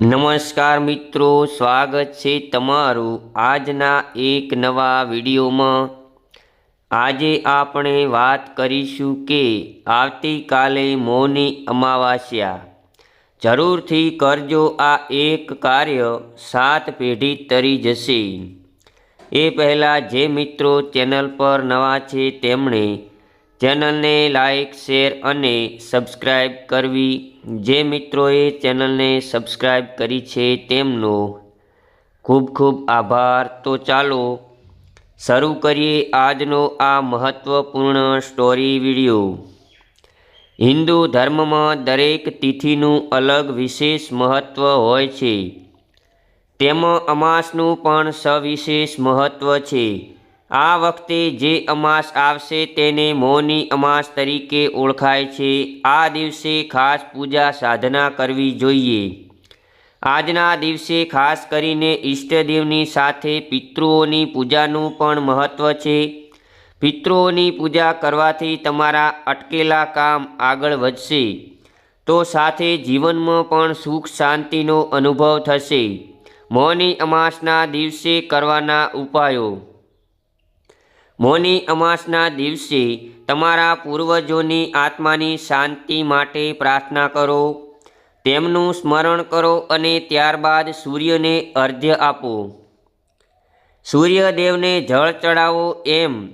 નમસ્કાર મિત્રો, સ્વાગત છે તમારું આજના એક નવા વિડીયોમાં. આજે આપણે વાત કરીશું કે આવતીકાલે મૌની અમાવાસ્યા. જરૂરથી કરજો આ એક કાર્ય સાત પેઢી તરી જશે. એ પહેલાં જે મિત્રો ચેનલ પર નવા છે, તેમણે ચેનલને લાઈક, શેર અને સબસ્ક્રાઈબ કરવી. જે મિત્રોએ ચેનલને સબસ્ક્રાઈબ કરી છે તેમનો ખૂબ ખૂબ આભાર. તો ચાલો શરૂ કરીએ આજનો આ મહત્ત્વપૂર્ણ સ્ટોરી વીડિયો હિન્દુ ધર્મમાં દરેક તિથિનું અલગ વિશેષ મહત્ત્વ હોય છે. તેમાં અમાસનું પણ સવિશેષ મહત્ત્વ છે. આ વખતે જે અમાસ આવશે તેને મૌની અમાસ તરીકે ઓળખાય છે. આ દિવસે ખાસ પૂજા સાધના કરવી જોઈએ. આજના દિવસે ખાસ કરીને ઈષ્ટદેવની સાથે પિતૃઓની પૂજાનું પણ મહત્ત્વ છે. પિતૃઓની પૂજા કરવાથી તમારા અટકેલા કામ આગળ વધશે. તો સાથે જીવનમાં પણ સુખ શાંતિનો અનુભવ થશે. મૌની અમાસના દિવસે કરવાના ઉપાયો. મૌની અમાસના દિવસે તમારા પૂર્વજોની આત્માની શાંતિ માટે પ્રાર્થના કરો. તેમનું સ્મરણ કરો અને ત્યારબાદ સૂર્યને અર્ધ્ય આપો. સૂર્યદેવને જળ ચડાવો એમ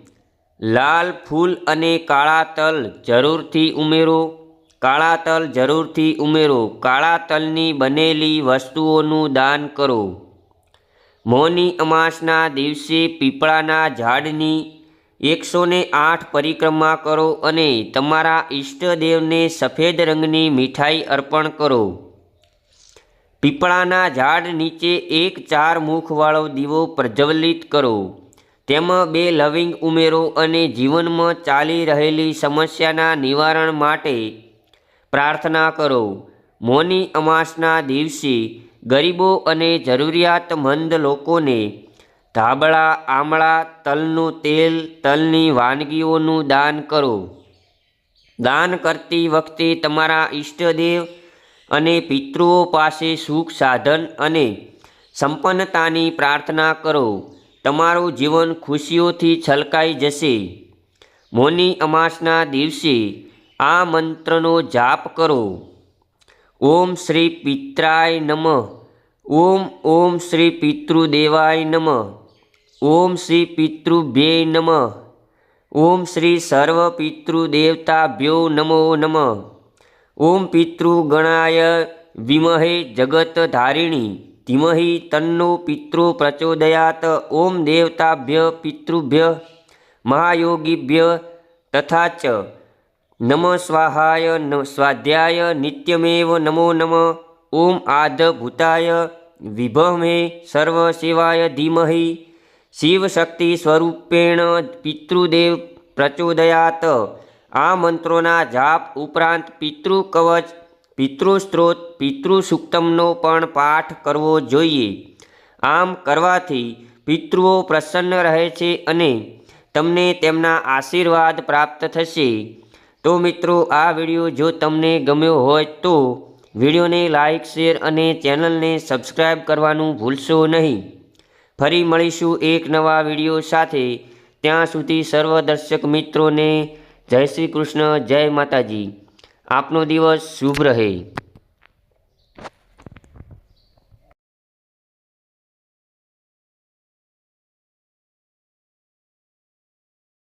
લાલ ફૂલ અને કાળા તલ જરૂરથી ઉમેરો. કાળા તલ જરૂરથી ઉમેરો. કાળા તલની બનેલી વસ્તુઓનું દાન કરો. મૌની અમાસના દિવસે પીપળાના ઝાડની એકસો ને આઠ પરિક્રમા કરો અને તમારા ઈષ્ટદેવને સફેદ રંગની મીઠાઈ અર્પણ કરો. પીપળાના ઝાડ નીચે એક ચાર મુખવાળો દીવો પ્રજ્વલિત કરો. તેમાં બે લવિંગ ઉમેરો અને જીવનમાં ચાલી રહેલી સમસ્યાના નિવારણ માટે પ્રાર્થના કરો. મૌની અમાસના દિવસે ગરીબો અને જરૂરિયાતમંદ લોકોને ધાબળા, આમળા, તલનું તેલ, તલની વાનગીઓનું દાન કરો. દાન કરતી વખતે તમારા ઈષ્ટદેવ અને પિતૃઓ પાસે સુખ સાધન અને સંપન્નતાની પ્રાર્થના કરો. તમારું જીવન ખુશીઓથી છલકાઈ જશે. મોની અમાસના દિવસે આ મંત્રનો જાપ કરો. ઓમ શ્રી પિત્રાય નમઃ. ઓમ ઓમ શ્રી પિતૃદેવાય નમ. ઓમ શ્રી પિતૃભ્યે નમ. ઓમ શ્રી સર્વ પિતૃદેવતાભ્યો નમો નમ. ઓમ પિતૃગણાય વિમહે જગતધારિણી ધીમહિ તન્નો પિતૃ પ્રચોદયાત. ઓમ દેવતાભ્ય પિતૃભ્ય મહાયોગીભ્ય તથા ચ. નમ સ્વાહાય સ્વાધ્યાય નિત્યમેવ નમો નમ. ઓમ આદભૂતાય વિભમે સર્વસેવાય ધીમહિ. શિવશક્તિ સ્વરૂપેણ પિતૃદેવ પ્રચોદયાત. આ મંત્રોના જાપ ઉપરાંત પિતૃ કવચ પિતૃસ્ત્રોત, પિતૃસુક્તમનો પણ પાઠ કરવો જોઈએ. આમ કરવાથી પિતૃઓ પ્રસન્ન રહે છે અને તમને તેમના આશીર્વાદ પ્રાપ્ત થશે. તો મિત્રો, આ વીડિયો જો તમને ગમ્યો હોય તો વિડીયોને લાઇક, શેર અને ચેનલને સબસ્ક્રાઈબ કરવાનું ભૂલશો નહીં. ફરી મળીશું એક નવા વીડિયો સાથે. ત્યાં સુધી સર્વ દર્શક મિત્રોને જય શ્રી કૃષ્ણ, જય માતાજી. આપનો દિવસ શુભ રહે.